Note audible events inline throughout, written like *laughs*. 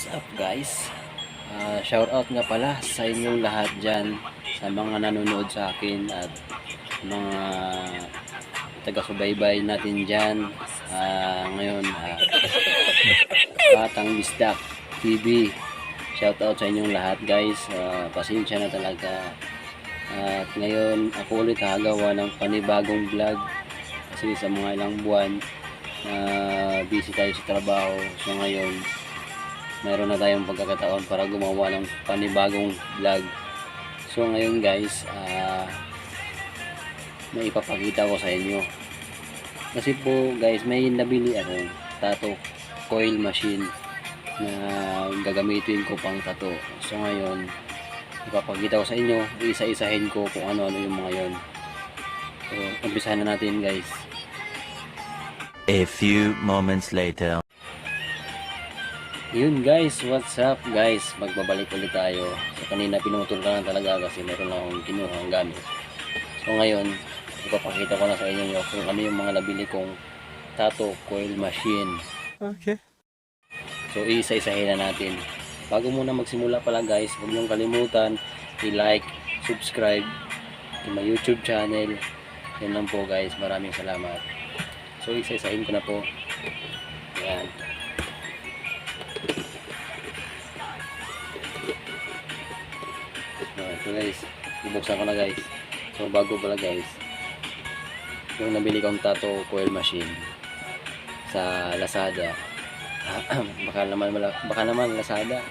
What's up guys? Ah, shout out nga pala sa inyong lahat dyan sa mga nanonood sa akin at mga taga-subaybay natin dyan. Ah, ngayon ah, *laughs* Batang Bisdak TV shout out sa inyong lahat guys. Ah, pasensya na talaga. At ngayon ako ulit hagawa ng panibagong vlog. Kasi sa mga ilang buwan na busy tayo sa trabaho. So ngayon mayroon na tayong pagkakataon para gumawa ng panibagong vlog. So ngayon guys ah may ipapakita ko sa inyo. Kasi po guys may nabili ako tato coil machine na gagamitin ko pang tato so ngayon ipapakita ko sa inyo isa-isahin ko kung ano-ano yung mga yon so umpisahan na natin guys. A few moments later. Yun guys, what's up guys? Magbabalik ulit tayo. So kanina pinutol ka na talaga kasi meron lang akong kinuha ang gamit. So ngayon, ipapakita ko na sa inyo kung ano yung mga nabili kong tato coil machine. Okay. So isa-isahin na natin. Bago muna magsimula pala guys, huwag niyong kalimutan i-like, subscribe to my YouTube channel. Yan lang po guys, maraming salamat. So isa-isahin ko na po. So, guys, ibuksan ko na guys. So bago pala guys, yung nabili kong tato coil machine sa Lazada. *clears throat* baka naman baka naman Lazada.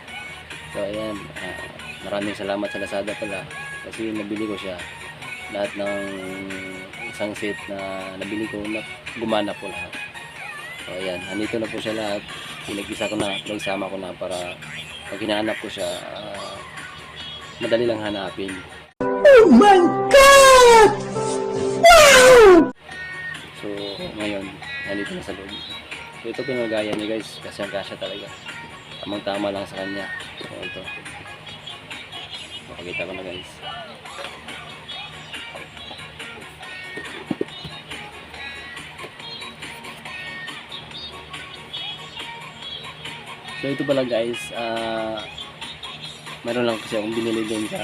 So ayan, ah, maraming salamat sa Lazada pala kasi nabili ko siya lahat ng isang set na nabili ko na gumana po lahat. So ayan, nandito na po siya lahat. Pinag-isa ko na, nagsama ko na para pag hinahanap ko siya, ah, madali lang hanapin. So, ngayon, nandito na sa loob. So, ito pinagaya niya guys, kasi ang kasya talaga. Tamang tama lang sa kanya. So, ito. Makikita ko na guys. So, ito pala guys, ah, meron lang kasi akong binili din sa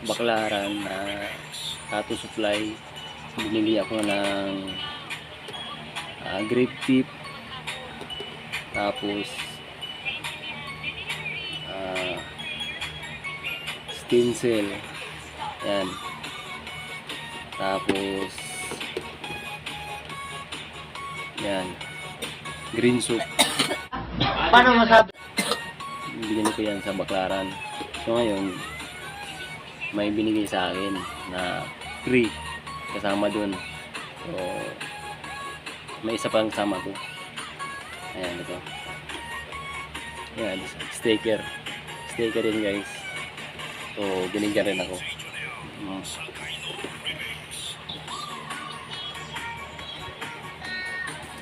Baklaran na tattoo supply. Binili ako ng ah, grape tip. Tapos ah, stencil yan tapos yan green soup Paano masabi? Binili ko yan sa Baklaran. So ngayon may binigay sa akin na free. Kasama dun. So may isa pang kasama ko. Ayan ito. Ayan sticker sticker din guys. So binigyan rin ako. Mm.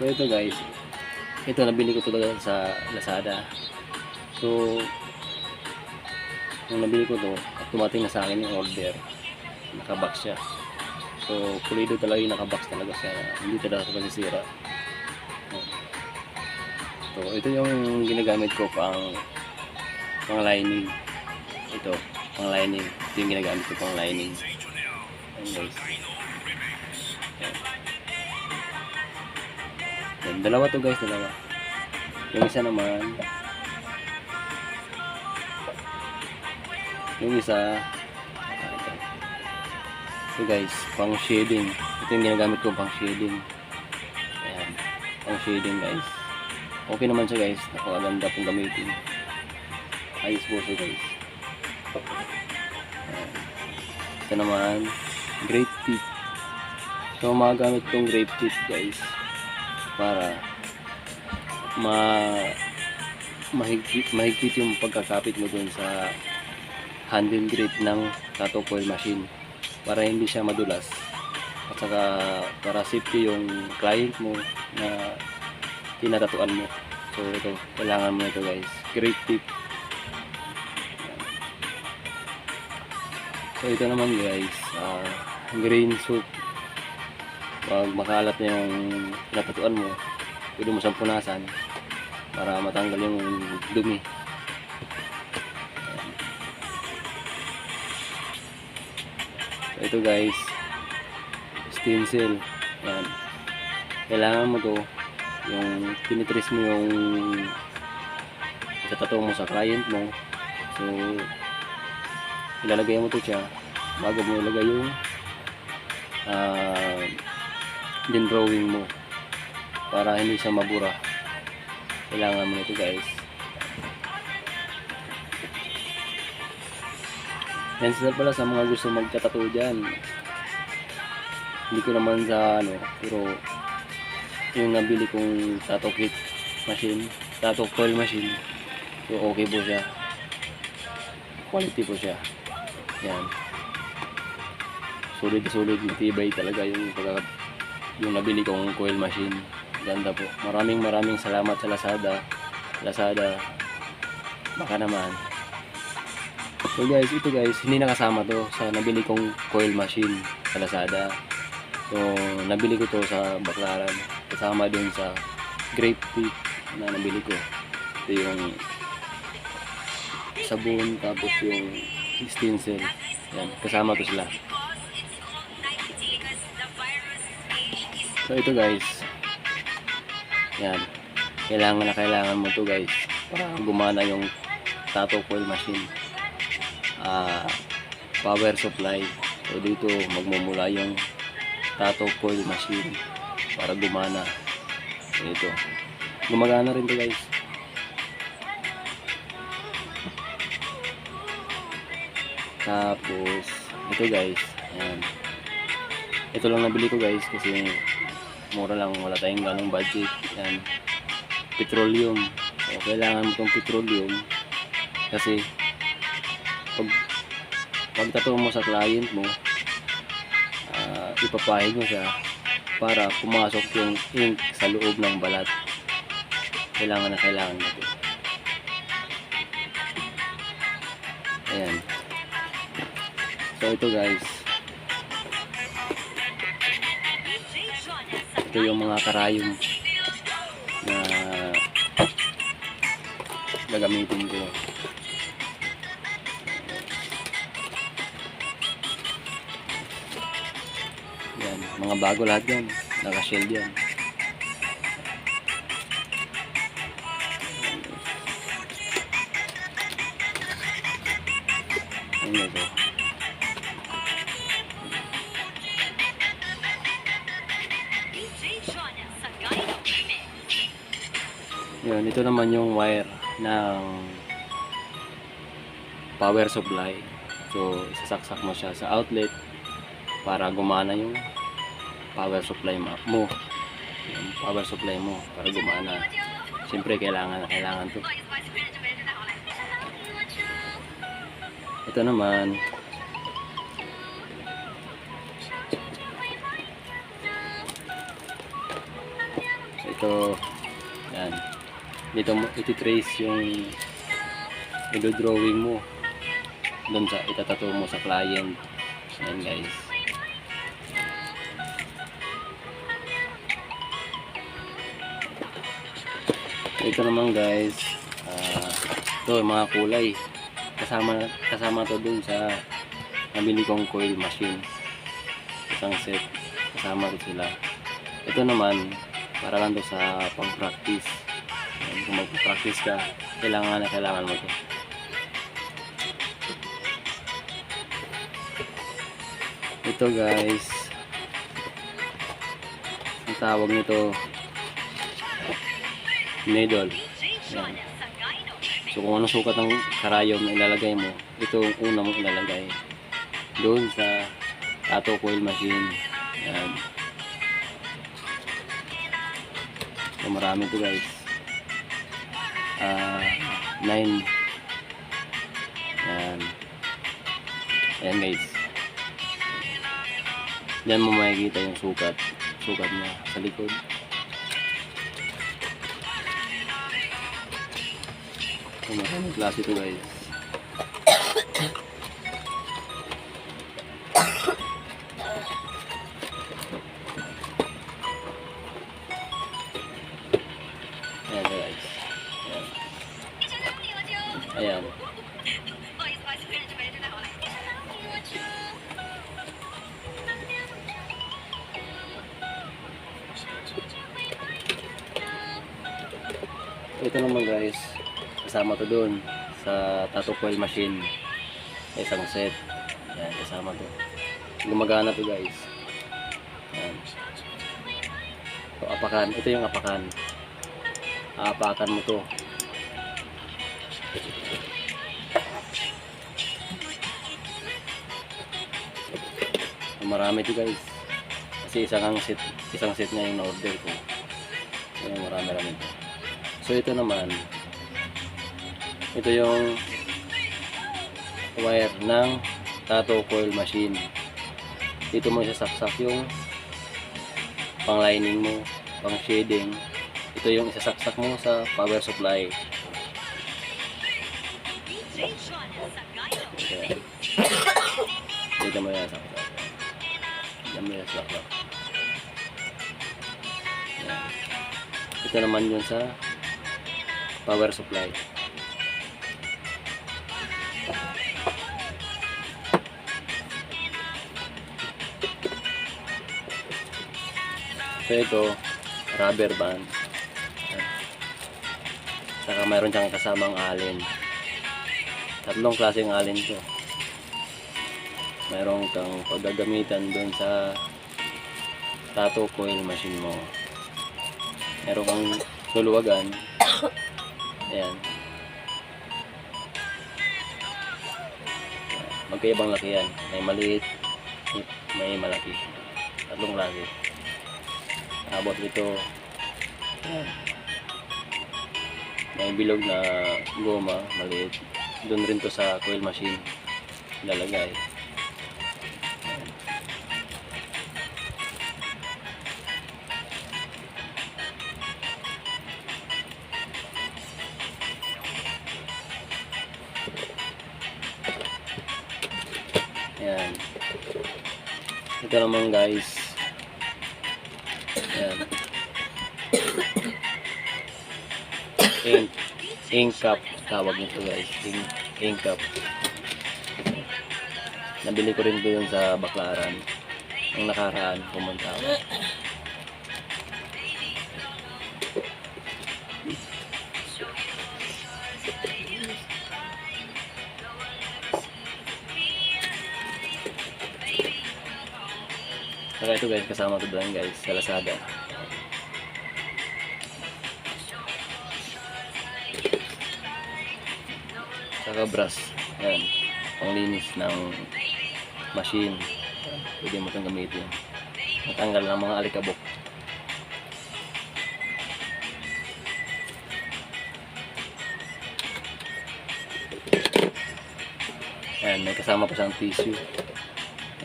so ito guys. Ito nabili ko talaga sa Lazada so nung nabili ko to at tumating na sa akin yung order. Nakabox siya. So pulido talaga yung nakabox talaga siya. Hindi talaga masisira so ito yung ginagamit ko pang pang lining. Ito pang lining. Ito yung ginagamit ko pang lining. Ayan guys. Dalawa to guys dalawa. Yung isa naman yung isa. Ito. guys pang shading. Ito yung ginagamit ko pang shading. Ayan. Pang shading guys. Okay naman siya guys. Napakaganda pong gamitin. Ayos po siya guys. Ayan. ito naman. Grape tip so magagamit kong grape tip guys. Para ma mahigpit, mahigpit yung pagkakapit mo dun sa handle grip ng tattoo coil machine para hindi siya madulas. At saka para safety yung client mo na tinatatuan mo. So ito kailangan mo ito guys. Great tip. So ito naman guys ah, green soup pag makalat na yung tinatatuan mo pwede mo siyang punasan para matanggal yung dumi. Ito guys, stencil. Yan. Kailangan mo to, yung pinitrace mo yung itatato mo sa client mo. So, ilalagay mo to siya bago mo ilagay yung ah din drawing mo para hindi siya mabura. Kailangan mo nito guys. Yan sila pala sa mga gusto magtatato dyan. Hindi ko naman sa ano, pero yung nabili kong tattoo kit machine, tattoo coil machine, so okay po siya. Quality po siya. Yan. Sulit na sulit, matibay talaga yung pagka yung nabili kong coil machine. Ganda po. Maraming maraming salamat sa Lazada. Lazada. Baka naman. So guys, ito guys, hindi nakasama to sa nabili kong coil machine sa Lazada. So, nabili ko to sa Baclaran. Kasama dun sa grape tea na nabili ko. Ito yung sabon tapos yung stencil. Yan, kasama to sila. So ito guys. Yan. Kailangan na kailangan mo to guys para gumana yung tattoo coil machine. Ah, power supply. So dito magmumula yung tattoo coil machine para gumana. Ito. Gumagana rin to guys. Tapos, ito guys, ayan. Ito lang nabili ko guys kasi mura lang, wala tayong ganong budget. Ayan. Petroleum. So, kailangan mo itong petroleum kasi pag pagtato mo sa client mo, ah, ipapahid mo siya para pumasok yung ink sa loob ng balat. Kailangan na kailangan ito. Ayan. So ito guys. Ito yung mga karayom na gagamitin ko. Mga bago lahat yan. Naka-shield yan. Ano ito? Yun, ito naman yung wire ng power supply. So, sasaksak mo siya sa outlet para gumana yung power supply mo. Yung power supply mo para gumana. Siyempre, kailangan kailangan to. Ito naman, ito, yan. Dito mo, iti-trace yung i-drawing mo doon sa itatato mo sa client. Yan guys. Ito naman guys, ah ito mga kulay. Kasama kasama to dun sa nabili kong coil machine. Isang set. Kasama to sila. Ito naman, para lang to sa pang-practice. Yan, Kung mag-practice ka, kailangan na kailangan mo to. Ito guys, ang tawag nito, needle. Yan. So kung anong sukat ng karayom ilalagay mo, ito ang una mong ilalagay. Doon sa tattoo coil machine. Yan. So marami to guys. Ah, 9. Yan. Ayan guys. Diyan mo makikita yung sukat. Sukat niya sa likod. Maraming klase to guys. Ayan guys. Ayan. Ito naman guys, kasama to doon sa tattoo coil machine. Isang set. Ayan, kasama to. Gumagana to guys. Ayan. So, apakan. Ito yung apakan. Aapakan mo to. Marami to guys. Kasi isang set, isang set na yung na-order ko. Ayan, marami-rami to. So ito naman, ito yung wire ng tattoo coil machine. Dito mo sasaksak yung pang lining mo, pang shading. Ito yung isasaksak mo sa power supply. Ayan. Dito mo yan saksak. Dito mo yan saksak. Ito naman yun sa power supply. So ito, rubber band. Saka mayroon siyang kasamang alin. Tatlong klaseng alin to. Mayroon kang paggagamitan doon sa tattoo coil machine mo. Meron kang luluwagan. Ayan. Magkaibang laki yan. May maliit, may malaki. Tatlong laki. Abot ito. Ayan. May bilog na goma, maliit. Doon rin to sa coil machine. Lalagay. Ayan. Ito naman guys. Ayan. Ink. Ink cup. Tawag nito guys. Ink, ink cup. Nabili ko rin doon sa Baklaran. Ang nakaraan pumunta ako. Saka ito guys, kasama to doon guys, sa Lazada. Saka brush. Ayan. Panglinis ng machine. Pwede mo itong gamitin. Matanggal ng mga alikabok. Ayan, may kasama pa siyang tissue.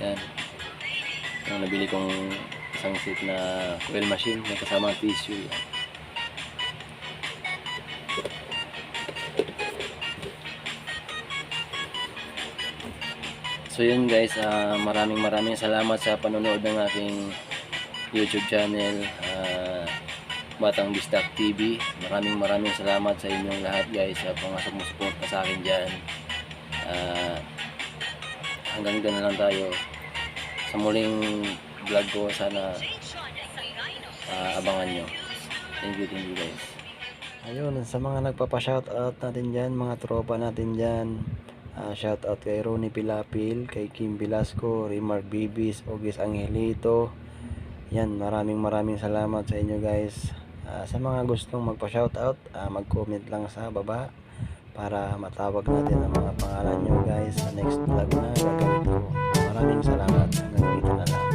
Ayan. Yung nabili kong isang set na coil machine, may kasama ang tissue. So yun guys, ah, maraming maraming salamat sa panonood ng aking YouTube channel, ah, Batang Bistak TV. Maraming maraming salamat sa inyong lahat guys sa mga sumusuporta sa akin dyan. Ah, hanggang doon na lang tayo sa muling vlog ko sana ah, abangan nyo. Thank you thank you guys. Ayun sa mga nagpapa-shoutout natin dyan mga tropa natin dyan Ah, shoutout kay Ronnie Pilapil kay Kim Velasco Rimar Bibis Ogis Angelito. Yan maraming maraming salamat sa inyo guys. Ah, sa mga gustong magpa-shoutout ah, mag-comment lang sa baba para matawag natin ang mga pangalan nyo guys sa next vlog na gagawin ko Maraming salamat. Hanggang dito na lang.